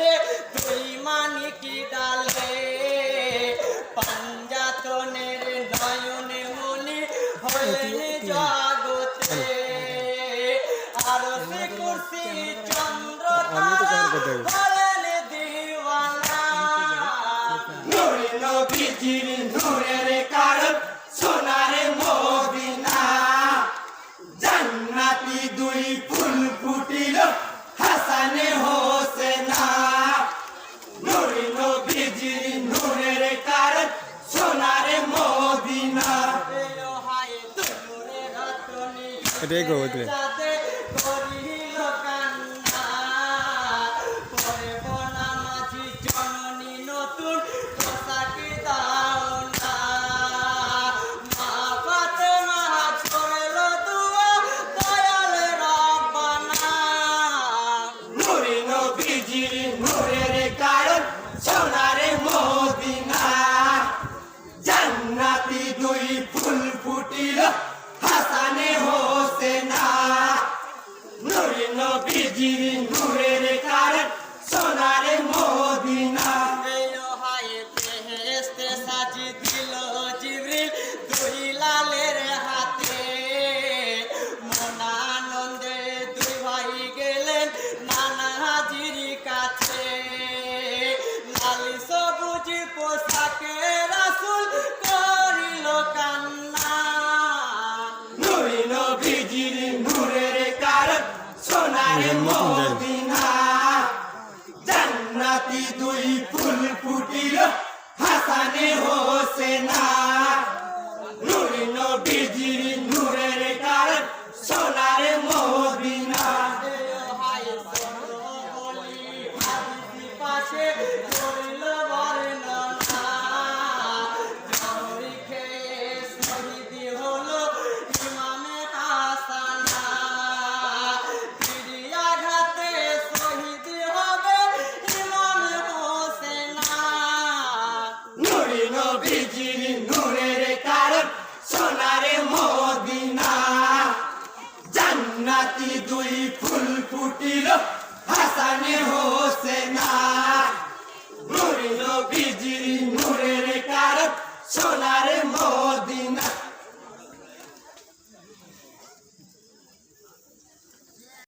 ওঠে দুই মানিকি ডালে পাঞ্জাতনের নয়নে মনি হলেন জগতে। আর সে কুর্সি চন্দ্র হলেন কারণ সোনার জান্নাতি দুই ফুল ফুটিল হাসানে হোসেনা নূর নবীজির নূরের কারণ সোনার মদিনা নবীজির নূরের কারণ সোনার সোনার মদিনা জান্নাতি দুই ফুল ফুটিল হাসানে হোসেনা। নূর নবীজির নূরের কারণ সোনার মদিনা। হায় সরো বলি হাদিসি পাশে। ফুল ফুটিল হাসানে হোসেনা। নূর নবীজির নূরের কারণ সোনার